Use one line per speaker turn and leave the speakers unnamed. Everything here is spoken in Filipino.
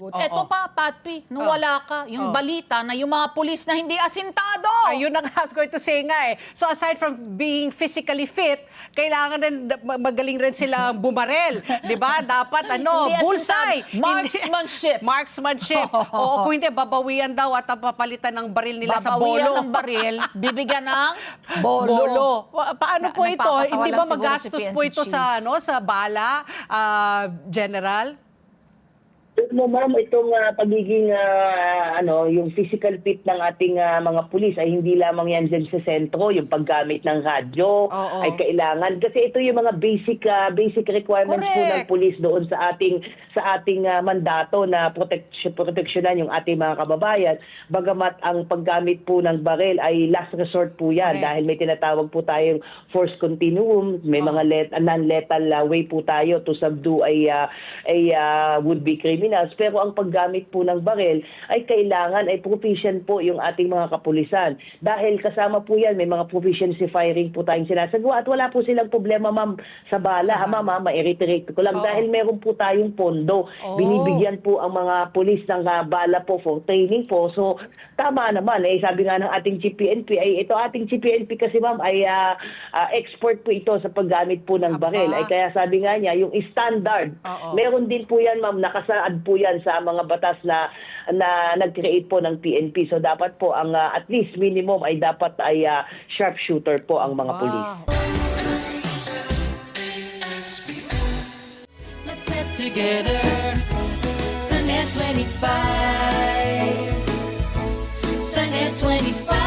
Good.
Oo.
Eto pa, Patpi, nung
Oh.
wala ka, yung
Oh.
balita na yung mga pulis na hindi asintado.
Ayun ang I was going to say nga eh. So aside from being physically fit, kailangan rin ma- magaling rin sila bumarel. 'Di ba? Dapat ano,
Hindi
bullseye.
Marksmanship.
Marksmanship. Oo, kung hindi, babawian daw at papalitan ng baril nila sa
Babawian
bolo.
ng baril, bibigyan ng bolo.
Bolo. Pa- Paano
Na-
po ito?
nagpapatawa
Hindi
lang
ba magastos
si
po ito sa ano sa bala, ah, General?
Alam mo ma'am, itong ah, pagiging ah, ano, yung physical fit ng ating ah, mga pulis ay hindi lamang yan dyan sa sentro, yung paggamit ng radyo
Oo.
ay kailangan kasi ito yung mga basic ah, basic requirements po ng pulis doon sa ating sa ating ah, mandato na proteksyon proteksyonan yung ating mga kababayan. Bagamat ang paggamit po ng baril ay last resort po yan
Correct.
dahil may tinatawag po tayong force continuum, may mga let, non-lethal ah, way po tayo to subdue ay ah, ay ah, would-be criminals. Pero ang paggamit po ng baril ay kailangan ay proficient po yung ating mga kapulisan. Dahil kasama po yan, may mga proficiency firing po tayong sinasagawa at wala po silang problema ma'am sa bala. Ha, ma'am, ha, ma-reiterate ko lang.
Oo.
Dahil meron po tayong pondo.
Oo.
Binibigyan po ang mga pulis ng ah, bala po for training po. So, tama naman. Eh, sabi nga ng ating GPNP, ay ito ating GPNP kasi ma'am ay ah, ah, expert po ito sa paggamit po ng
Aba.
baril. Ay kaya sabi nga niya, yung standard,
Oo.
meron din po yan ma'am, nakasaad po yan sa mga batas na na nag-create po ng PNP. So dapat po ang ah, at least minimum ay dapat ay ah, sharpshooter po ang mga pulis.
Wow.
Let's get together. Sunday 25. Sunday 25.